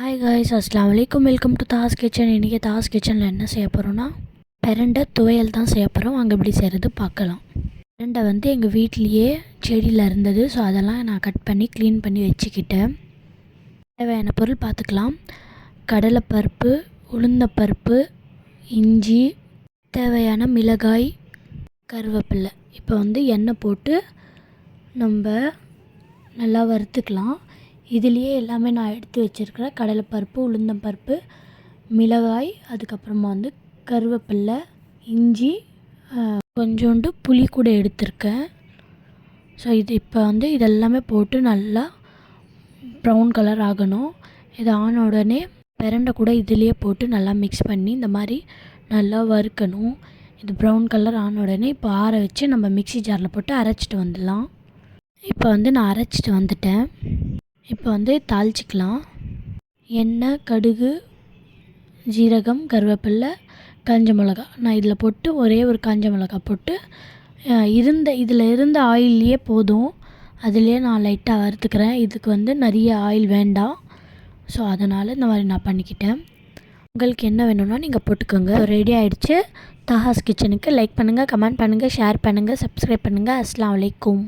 Hi guys அஸ்லாம் வலைக்கம் welcome to Das kitchen இன்றைக்கி தாஸ் கிச்சனில் என்ன செய்ய போகிறோன்னா பிரண்டை துவையல் தான் செய்ய போகிறோம் அங்கே எப்படி செய்கிறது பார்க்கலாம். பிரண்டை வந்து எங்கள் வீட்லேயே செடியில் இருந்தது. ஸோ அதெல்லாம் நான் கட் பண்ணி க்ளீன் பண்ணி வச்சுக்கிட்டேன். தேவையான பொருள் பார்த்துக்கலாம். கடலைப்பருப்பு உளுந்தப்பருப்பு இஞ்சி தேவையான மிளகாய் கருவேப்பில்லை இப்போ வந்து எண்ணெய் போட்டு நம்ம நல்லா வறுத்துக்கலாம். இதுலேயே எல்லாமே நான் எடுத்து வச்சுருக்கிறேன் கடலைப்பருப்பு உளுந்தம்பருப்பு மிளகாய் அதுக்கப்புறமா வந்து கருவேப்பில்லை இஞ்சி கொஞ்சோண்டு புளி கூட எடுத்திருக்கேன். ஸோ இது இப்போ வந்து இதெல்லாமே போட்டு நல்லா ப்ரௌன் கலர் ஆகணும். இது ஆன உடனே பிரண்டை கூட இதுலேயே போட்டு நல்லா மிக்ஸ் பண்ணி இந்த மாதிரி நல்லா வறுக்கணும். இது ப்ரௌன் கலர் ஆன உடனே இப்போ ஆற வச்சு நம்ம மிக்ஸி ஜாரில் போட்டு அரைச்சிட்டு வந்துடலாம். இப்போ வந்து நான் அரைச்சிட்டு வந்துட்டேன். இப்போ வந்து தாளிச்சிக்கலாம். எண்ணெய் கடுகு ஜீரகம் கருவேப்பில்லை காஞ்ச மிளகா நான் இதில் போட்டு ஒரே ஒரு காஞ்ச மிளகா போட்டு இருந்த இதில் இருந்த ஆயில்லையே போதும். அதுலேயே நான் லைட்டாக வறுத்துக்கிறேன். இதுக்கு வந்து நிறைய ஆயில் வேண்டாம். ஸோ அதனால் இந்த மாதிரி நான் பண்ணிக்கிட்டேன். உங்களுக்கு என்ன வேணும்னா நீங்கள் போட்டுக்கோங்க. ரெடி ஆகிடுச்சு தஹாஸ் கிச்சனுக்கு லைக் பண்ணுங்கள் கமெண்ட் பண்ணுங்கள் ஷேர் பண்ணுங்கள் சப்ஸ்கிரைப் பண்ணுங்கள். அஸ்லாம் வலைக்கும்